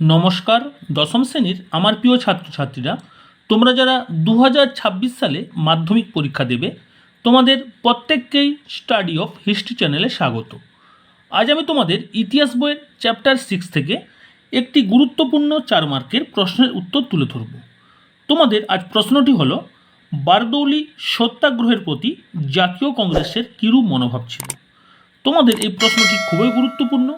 নমস্কার, দশম শ্রেণির আমার প্রিয় ছাত্রছাত্রীরা, তোমরা যারা দু হাজার ছাব্বিশ সালে মাধ্যমিক পরীক্ষা দেবে, তোমাদের প্রত্যেককেই স্টাডি অফ হিস্ট্রি চ্যানেলে স্বাগত। আজ আমি তোমাদের ইতিহাস বইয়ের চ্যাপ্টার সিক্স থেকে একটি গুরুত্বপূর্ণ চার মার্কের প্রশ্নের উত্তর তুলে ধরব। তোমাদের আজ প্রশ্নটি হলো, বারদৌলি সত্যাগ্রহের প্রতি জাতীয় কংগ্রেসের কিরূপ মনোভাব ছিল? তোমাদের এই প্রশ্নটি খুবই গুরুত্বপূর্ণ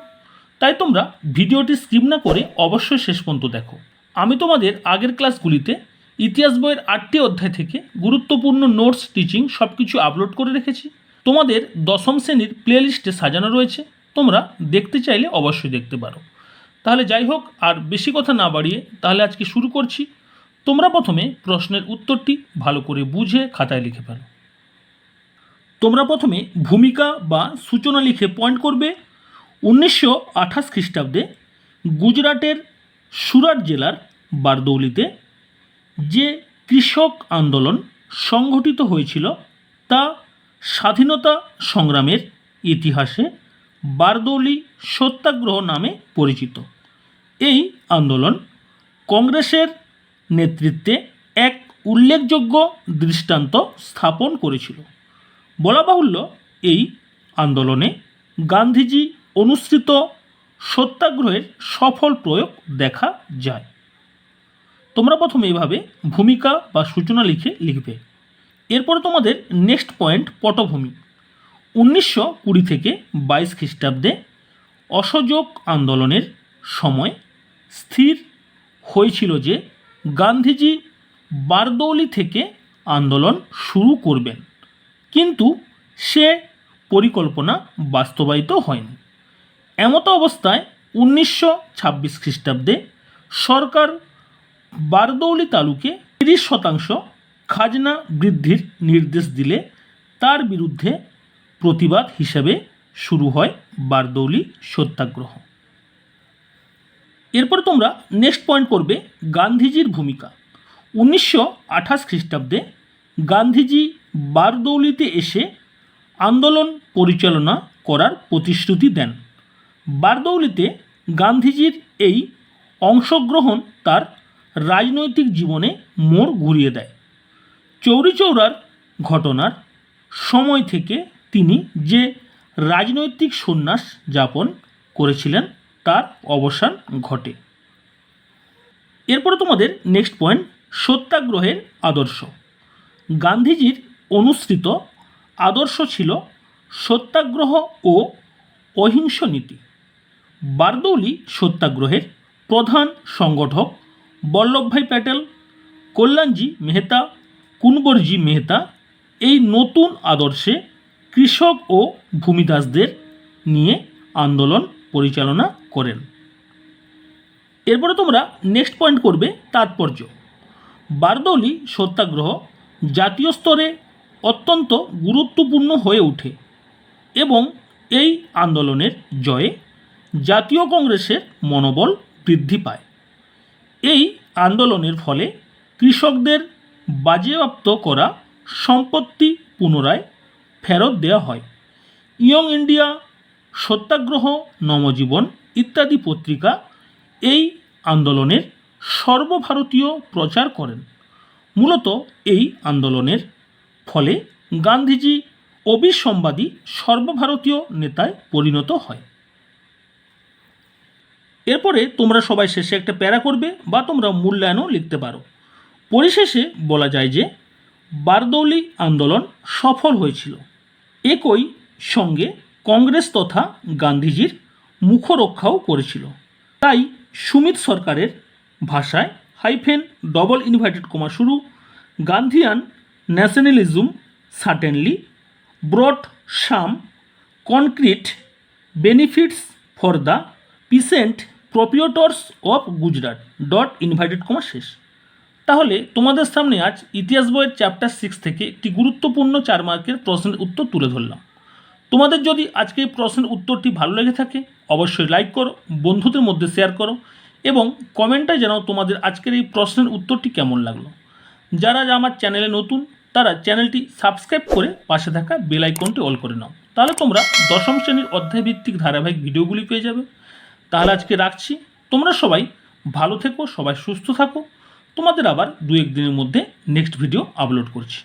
তাই তোমরা ভিডিওটি স্কিপ না করে অবশ্যই শেষ পর্যন্ত দেখো। আমি তোমাদের আগের ক্লাসগুলিতে ইতিহাস বইয়ের আটটি অধ্যায় থেকে গুরুত্বপূর্ণ নোটস টিচিং সব কিছু আপলোড করে রেখেছি। তোমাদের দশম শ্রেণির প্লেলিস্টে সাজানো রয়েছে। তোমরা দেখতে চাইলে অবশ্যই দেখতে পারো। তাহলে যাই হোক, আর বেশি কথা না বাড়িয়ে তাহলে আজকে শুরু করছি। তোমরা প্রথমে প্রশ্নের উত্তরটি ভালো করে বুঝে খাতায় লিখে ফেলো। তোমরা প্রথমে ভূমিকা বা সূচনা লিখে পয়েন্ট করবে। উনিশশো আঠাশ খ্রিস্টাব্দে গুজরাটের সুরাট জেলার বারদৌলিতে যে কৃষক আন্দোলন সংঘটিত হয়েছিল, তা স্বাধীনতা সংগ্রামের ইতিহাসে বারদৌলি সত্যাগ্রহ নামে পরিচিত। এই আন্দোলন কংগ্রেসের নেতৃত্বে এক উল্লেখযোগ্য দৃষ্টান্ত স্থাপন করেছিল। বলা বাহুল্য, এই আন্দোলনে গান্ধীজি অনুসৃত সত্যাগ্রহের সফল প্রয়োগ দেখা যায়। তোমরা প্রথমে এইভাবে ভূমিকা বা সূচনা লিখে লিখবে। এরপর তোমাদের নেক্সট পয়েন্ট পটভূমি। উনিশশো কুড়ি থেকে বাইশ খ্রিস্টাব্দে অসহযোগ আন্দোলনের সময় স্থির হয়েছিল যে গান্ধীজি বারদৌলি থেকে আন্দোলন শুরু করবেন। কিন্তু সে পরিকল্পনা বাস্তবায়িত হয়নি। এমতো অবস্থায় উনিশশো ছাব্বিশ খ্রিস্টাব্দে সরকার বারদৌলি তালুকে তিরিশ শতাংশ খাজনা বৃদ্ধির নির্দেশ দিলে তার বিরুদ্ধে প্রতিবাদ হিসাবে শুরু হয় বারদৌলি সত্যাগ্রহ। এরপর তোমরা নেক্সট পয়েন্ট করবে গান্ধীজির ভূমিকা। উনিশশো আঠাশ খ্রিস্টাব্দে গান্ধীজি বারদৌলিতে এসে আন্দোলন পরিচালনা করার প্রতিশ্রুতি দেন। বারদৌলিতে গান্ধীজির এই অংশগ্রহণ তার রাজনৈতিক জীবনে মোড় ঘুরিয়ে দেয়। চৌরিচৌরার ঘটনার সময় থেকে তিনি যে রাজনৈতিক সন্ন্যাস যাপন করেছিলেন, তার অবসান ঘটে। এরপরে তোমাদের নেক্সট পয়েন্ট সত্যাগ্রহের আদর্শ। গান্ধীজির অনুসৃত আদর্শ ছিল সত্যাগ্রহ ও অহিংস নীতি। বারদৌলি সত্যাগ্রহের প্রধান সংগঠক বল্লভভাই প্যাটেল, কল্যাণজি মেহতা কুনবরজি মেহতা এই নতুন আদর্শে কৃষক ও ভূমিদাসদের নিয়ে আন্দোলন পরিচালনা করেন। এরপরে তোমরা নেক্সট পয়েন্ট করবে তাৎপর্য। বারদৌলি সত্যাগ্রহ জাতীয় স্তরে অত্যন্ত গুরুত্বপূর্ণ হয়ে ওঠে এবং এই আন্দোলনের জয়ে জাতীয় কংগ্রেসের মনোবল বৃদ্ধি পায়। এই আন্দোলনের ফলে কৃষকদের বাজেয়াপ্ত করা সম্পত্তি পুনরায় ফেরত দেওয়া হয়। ইয়ং ইন্ডিয়া, সত্যাগ্রহ নবজীবন ইত্যাদি পত্রিকা এই আন্দোলনের সর্বভারতীয় প্রচার করেন। মূলত এই আন্দোলনের ফলে গান্ধীজি অবিসম্বাদী সর্বভারতীয় নেতায় পরিণত হয়। এরপরে তোমরা সবাই শেষে একটা প্যারা করবে বা তোমরা মূল্যায়নও লিখতে পারো। পরিশেষে বলা যায় যে, বারদৌলি আন্দোলন সফল হয়েছিল। একই সঙ্গে কংগ্রেস তথা গান্ধীজির মুখরক্ষাও করেছিল। তাই সুমিত সরকারের ভাষায় হাইফেন ডবল ইনভাইটেড কমা শুরু, Gandhian nationalism certainly brought some concrete benefits for the peasant proprietors of Gujarat dot inverted comma শেষ। তাহলে তোমাদের সামনে আজ ইতিহাস বইয়ের চ্যাপ্টার সিক্স থেকে একটি গুরুত্বপূর্ণ চার মার্কের প্রশ্নের উত্তর তুলে ধরলাম। তোমাদের যদি আজকে এই প্রশ্নের উত্তরটি ভালো লেগে থাকে, অবশ্যই লাইক করো, বন্ধুদের মধ্যে শেয়ার করো এবং কমেন্টে জানাও তোমাদের আজকের এই প্রশ্নের উত্তরটি কেমন লাগল। যারা আমার চ্যানেলে নতুন, তারা চ্যানেলটি সাবস্ক্রাইব করে পাশে থাকা বেল আইকনটি অল করে নাও। তাহলে তোমরা দশম শ্রেণির অধ্যায়ভিত্তিক ধারাবাহিক ভিডিওগুলি পেয়ে যাবে। তাহলে আজকে রাখছি। তোমরা সবাই ভালো থেকো, সবাই সুস্থ থাকো। তোমাদের আবার দু এক দিনের মধ্যে নেক্সট ভিডিও আপলোড করছি।